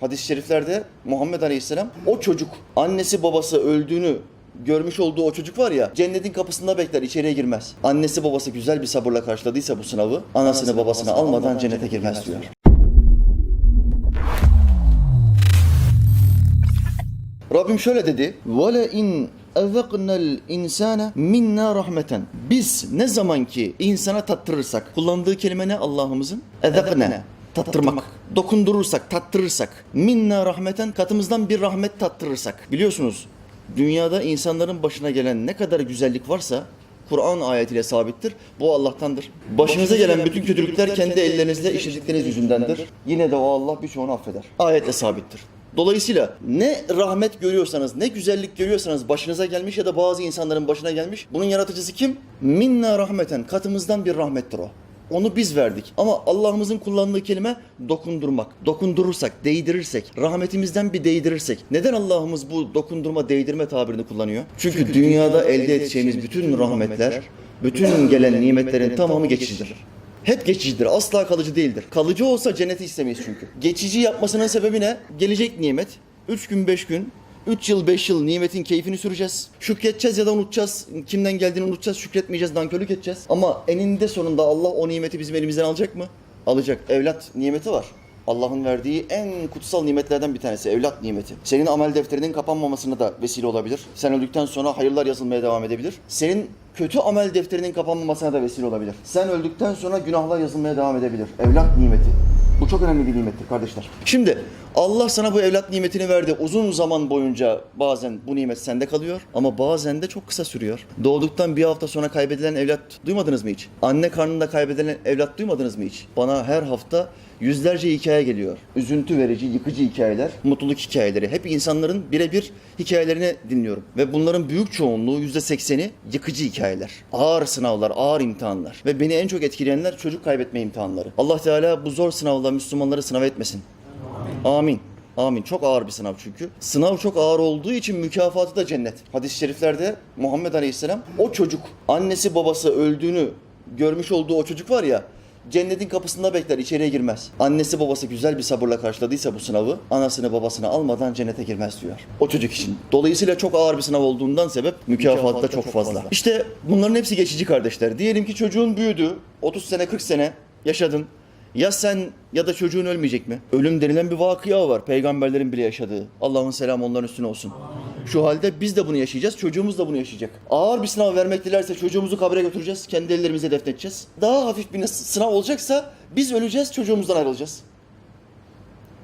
Hadis-i şeriflerde Muhammed Aleyhisselam o çocuk annesi babası öldüğünü görmüş olduğu o çocuk var ya cennetin kapısında bekler içeriye girmez. Annesi babası güzel bir sabırla karşıladıysa bu sınavı anasını babasını almadan cennete girmez diyor. Rabbim şöyle dedi. وَلَا in اَذَقْنَا الْاِنْسَانَ minna rahmeten. Biz ne zaman ki insana tattırırsak, kullandığı kelime ne Allah'ımızın? اَذَقْنَا tattırmak. Dokundurursak, tattırırsak. Minna rahmeten katımızdan bir rahmet tattırırsak. Biliyorsunuz dünyada insanların başına gelen ne kadar güzellik varsa Kur'an ayetiyle sabittir. Bu Allah'tandır. Başınıza gelen bütün kötülükler kendi ellerinizle işledikleriniz yüzündendir. Yine de o Allah birçoğunu affeder. Ayetle sabittir. Dolayısıyla ne rahmet görüyorsanız, ne güzellik görüyorsanız başınıza gelmiş ya da bazı insanların başına gelmiş. Bunun yaratıcısı kim? Minna rahmeten. Katımızdan bir rahmettir o. Onu biz verdik. Ama Allah'ımızın kullandığı kelime dokundurmak. Dokundurursak, değdirirsek, rahmetimizden bir değdirirsek. Neden Allah'ımız bu dokundurma, değdirme tabirini kullanıyor? Çünkü, dünyada elde edeceğimiz bütün rahmetler, bütün gelen nimetlerin tamamı geçicidir. Hep geçicidir, asla kalıcı değildir. Kalıcı olsa cenneti istemeyiz çünkü. Geçici yapmasının sebebi ne? Gelecek nimet. 3 gün 5 gün 3 yıl 5 yıl nimetin keyfini süreceğiz. Şükredeceğiz ya da unutacağız. Kimden geldiğini unutacağız. Şükretmeyeceğiz, nankörlük edeceğiz. Ama eninde sonunda Allah o nimeti bizim elimizden alacak mı? Alacak. Evlat nimeti var. Allah'ın verdiği en kutsal nimetlerden bir tanesi evlat nimeti. Senin amel defterinin kapanmamasına da vesile olabilir. Sen öldükten sonra hayırlar yazılmaya devam edebilir. Senin kötü amel defterinin kapanmamasına da vesile olabilir. Sen öldükten sonra günahlar yazılmaya devam edebilir. Evlat nimeti. Bu çok önemli bir nimettir kardeşler. Şimdi Allah sana bu evlat nimetini verdi. Uzun zaman boyunca bazen bu nimet sende kalıyor ama bazen de çok kısa sürüyor. Doğduktan bir hafta sonra kaybedilen evlat duymadınız mı hiç? Anne karnında kaybedilen evlat duymadınız mı hiç? Bana her hafta yüzlerce hikaye geliyor. Üzüntü verici, yıkıcı hikayeler, mutluluk hikayeleri. Hep insanların birebir hikayelerini dinliyorum. Ve bunların büyük çoğunluğu %80'i yıkıcı hikayeler. Ağır sınavlar, ağır imtihanlar. Ve beni en çok etkileyenler çocuk kaybetme imtihanları. Allah Teala bu zor sınavla Müslümanları sınav etmesin. Amin. Amin. Çok ağır bir sınav çünkü. Sınav çok ağır olduğu için mükafatı da cennet. Hadis-i şeriflerde Muhammed Aleyhisselam o çocuk annesi babası öldüğünü görmüş olduğu o çocuk var ya cennetin kapısında bekler içeriye girmez. Annesi babası güzel bir sabırla karşıladıysa bu sınavı anasını babasını almadan cennete girmez diyor. O çocuk için. Dolayısıyla çok ağır bir sınav olduğundan sebep mükafatı da çok fazla. İşte bunların hepsi geçici kardeşler. Diyelim ki çocuğun büyüdü. 30 sene 40 sene yaşadın. Ya sen ya da çocuğun ölmeyecek mi? Ölüm denilen bir vakıya var. Peygamberlerin bile yaşadığı. Allah'ın selamı onların üstüne olsun. Şu halde biz de bunu yaşayacağız, çocuğumuz da bunu yaşayacak. Ağır bir sınav vermek dilerse çocuğumuzu kabre götüreceğiz, kendi ellerimize defnedeceğiz. Daha hafif bir sınav olacaksa biz öleceğiz, çocuğumuzdan ayrılacağız.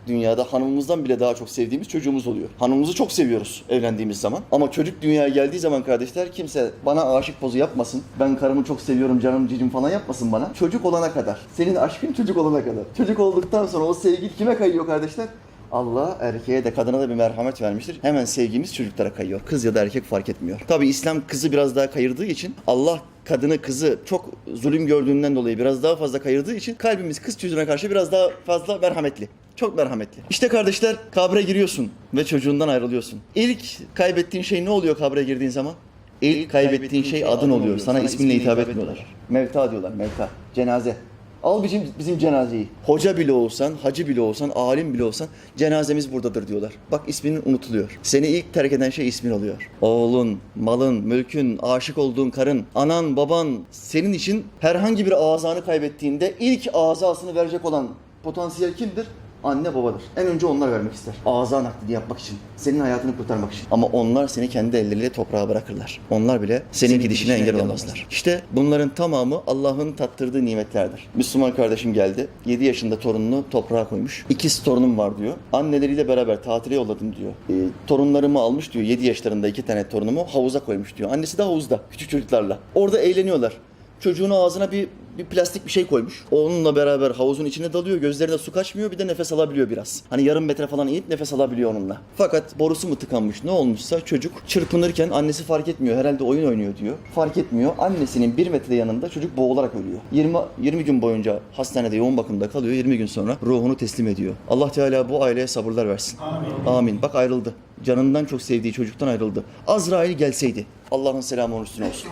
Dünyada hanımımızdan bile daha çok sevdiğimiz çocuğumuz oluyor. Hanımımızı çok seviyoruz evlendiğimiz zaman. Ama çocuk dünyaya geldiği zaman kardeşler kimse bana aşık pozu yapmasın. Ben karımı çok seviyorum canım cicim falan yapmasın bana. Çocuk olana kadar. Senin aşkın çocuk olana kadar. Çocuk olduktan sonra o sevgi kime kayıyor kardeşler? Allah erkeğe de kadına da bir merhamet vermiştir. Hemen sevgimiz çocuklara kayıyor. Kız ya da erkek fark etmiyor. Tabi İslam kızı biraz daha kayırdığı için Allah kadını kızı çok zulüm gördüğünden dolayı biraz daha fazla kayırdığı için kalbimiz kız çocuğuna karşı biraz daha fazla merhametli. Çok merhametli. İşte kardeşler kabre giriyorsun ve çocuğundan ayrılıyorsun. İlk kaybettiğin şey ne oluyor kabre girdiğin zaman? İlk kaybettiğin şey adın oluyor. Sana isminle hitap etmiyorlar. Mevta diyorlar mevta. Cenaze. Al bizim, bizim cenazeyi. Hoca bile olsan, hacı bile olsan, alim bile olsan cenazemiz buradadır diyorlar. Bak isminin unutuluyor. Seni ilk terk eden şey ismin oluyor. Oğlun, malın, mülkün, aşık olduğun karın, anan, baban senin için herhangi bir azanı kaybettiğinde ilk azasını verecek olan potansiyel kimdir? Anne babadır. En önce onlar vermek ister. Ağza naklini yapmak için. Senin hayatını kurtarmak için. Ama onlar seni kendi elleriyle toprağa bırakırlar. Onlar bile senin, gidişine engel olamazlar. İşte bunların tamamı Allah'ın tattırdığı nimetlerdir. Müslüman kardeşim geldi. 7 yaşında torununu toprağa koymuş. İkiz torunum var diyor. Anneleriyle beraber tatile yolladım diyor. Ee, torunlarımı almış diyor. 7 yaşlarında iki tane torunumu havuza koymuş diyor. Annesi de havuzda. Küçük çocuklarla. Orada eğleniyorlar. Çocuğun ağzına bir bir plastik bir şey koymuş. Onunla beraber havuzun içine dalıyor. Gözlerine su kaçmıyor. Bir de nefes alabiliyor biraz. Hani yarım metre falan inip nefes alabiliyor onunla. Fakat borusu mu tıkanmış ne olmuşsa çocuk çırpınırken annesi fark etmiyor. Herhalde oyun oynuyor diyor. Fark etmiyor. Annesinin bir metre yanında çocuk boğularak ölüyor. 20, 20 gün boyunca hastanede yoğun bakımda kalıyor. 20 gün sonra ruhunu teslim ediyor. Allah Teala bu aileye sabırlar versin. Amin. Amin. Bak ayrıldı. Canından çok sevdiği çocuktan ayrıldı. Azrail gelseydi. Allah'ın selamı onun üstüne olsun.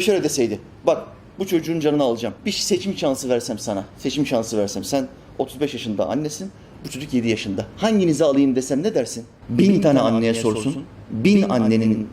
Şöyle deseydi. Bak bu çocuğun canını alacağım. Bir seçim şansı versem sana. Seçim şansı versem. Sen 35 yaşında annesin. Bu çocuk 7 yaşında. Hanginizi alayım desem ne dersin? Bin, tane anneye sorsun. Bin annenin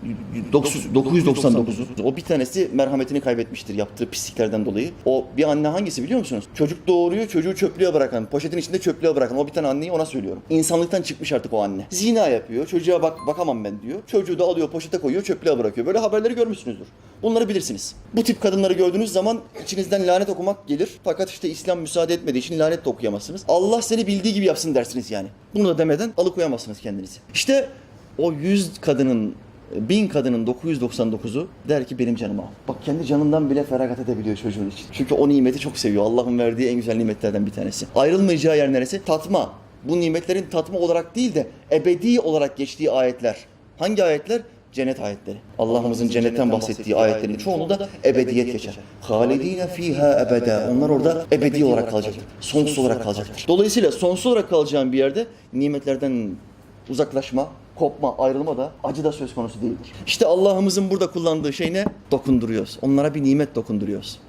999'u. O bir tanesi merhametini kaybetmiştir yaptığı pisliklerden dolayı. O bir anne hangisi biliyor musunuz? Çocuk doğuruyor, çocuğu çöplüğe bırakan, poşetin içinde çöplüğe bırakan. O bir tane anneyi ona söylüyorum. İnsanlıktan çıkmış artık o anne. Zina yapıyor, çocuğa bak bakamam ben diyor. Çocuğu da alıyor, poşete koyuyor, çöplüğe bırakıyor. Böyle haberleri görmüşsünüzdür. Bunları bilirsiniz. Bu tip kadınları gördüğünüz zaman içinizden lanet okumak gelir. Fakat işte İslam müsaade etmediği için lanet de okuyamazsınız. Allah seni bildiği gibi yapsın dersiniz yani. Bunu da demeden alıkoyamazsınız kendinizi. İşte o 100 kadının bin kadının 999'u der ki benim canımı al. Bak kendi canından bile feragat edebiliyor çocuğun için. Çünkü o nimeti çok seviyor. Allah'ın verdiği en güzel nimetlerden bir tanesi. Ayrılmayacağı yer neresi? Tatma. Bu nimetlerin tatma olarak değil de ebedi olarak geçtiği ayetler. Hangi ayetler? Cennet ayetleri. Allah'ımızın cennetten bahsettiği ayetlerin çoğunu da ebediyet geçer. Halidine fiha ebede. Onlar orada ebedi olarak kalacaktır. Sonsuz olarak kalacaktır. Dolayısıyla sonsuz olarak kalacağın bir yerde nimetlerden uzaklaşma, kopma, ayrılma da acı da söz konusu değildir. İşte Allah'ımızın burada kullandığı şey ne? Dokunduruyoruz. Onlara bir nimet dokunduruyoruz.